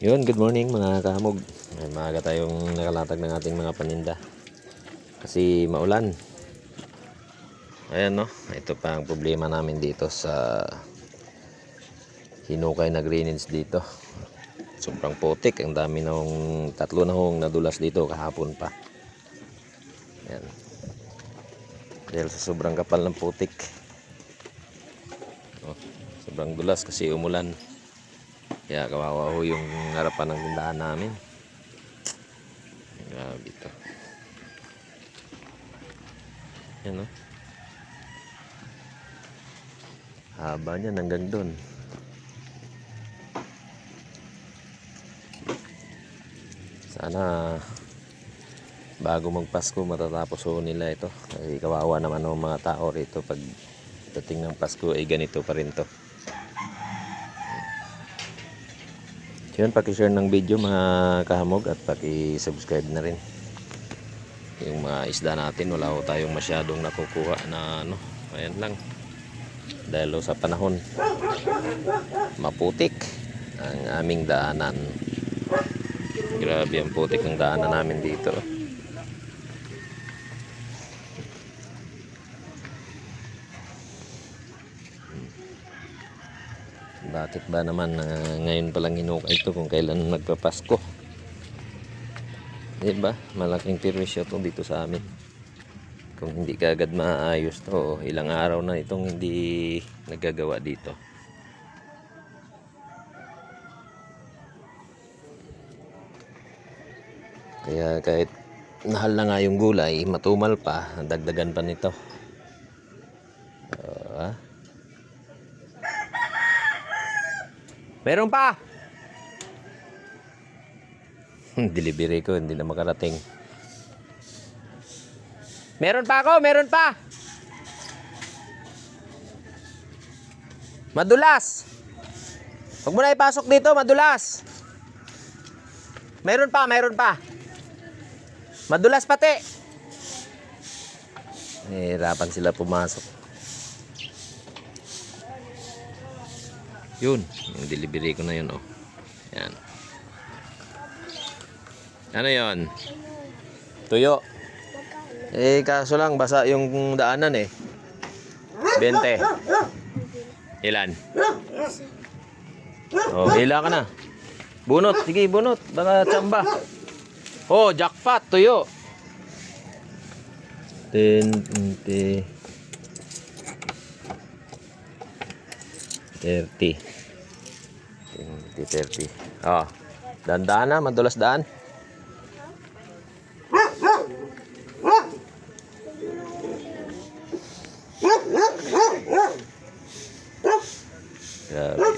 Yun, good morning mga kahamog. Ay, maaga tayong nakalatag ng ating mga paninda. Kasi maulan. Ayan no, ito pa ang problema namin dito sa hinukay na greenage dito. Sobrang putik, ang dami nung tatlo na hong nadulas dito kahapon pa. Ayan. Dahil sa sobrang kapal ng putik. Oh, sobrang dulas kasi umulan. Kaya kawawa ho yung harapan ng tindahan namin. Grabe ito. Yan o. Haba niyan hanggang doon. Sana bago magpasko matatapos ho nila ito. Kasi kawawa naman ho mga tao rito pag dating ng Pasko ay ganito pa rin to. Yun, pakishare ng video mga kahamog at paki-subscribe na rin. Yung mga isda natin, wala ko tayong masyadong nakukuha na ano, ayan lang. Dahil sa panahon, maputik ang aming daanan. Grabe ang putik ng daanan namin dito. Bakit ba naman ah, ngayon palang hinukay ito kung kailan magpapasko? Di ba? Malaking perwisyo to dito sa amin. Kung hindi ka agad maayos to, ilang araw na itong hindi nagagawa dito. Kaya kahit nahal na nga yung gulay, matumal pa, dagdagan pa nito. Ah. Meron pa. Delivery ko, hindi na makarating. Meron pa ako, meron pa. Madulas. Huwag mo na ipasok dito, madulas. Meron pa, meron pa. Madulas pati. Nahihirapan sila pumasok. Yun, yung delivery ko na yun, oh. Yan. Ano yun? Tuyo. Eh, kaso lang, basa yung daanan eh. 20. Ilan? Oh, hila ka na. Bunot, sige, bunot. Baka tsamba. Oh, jackpot, tuyo. 10, 20, 30. 20, 30. Oh, dandaan na, madulas daan. Grabe.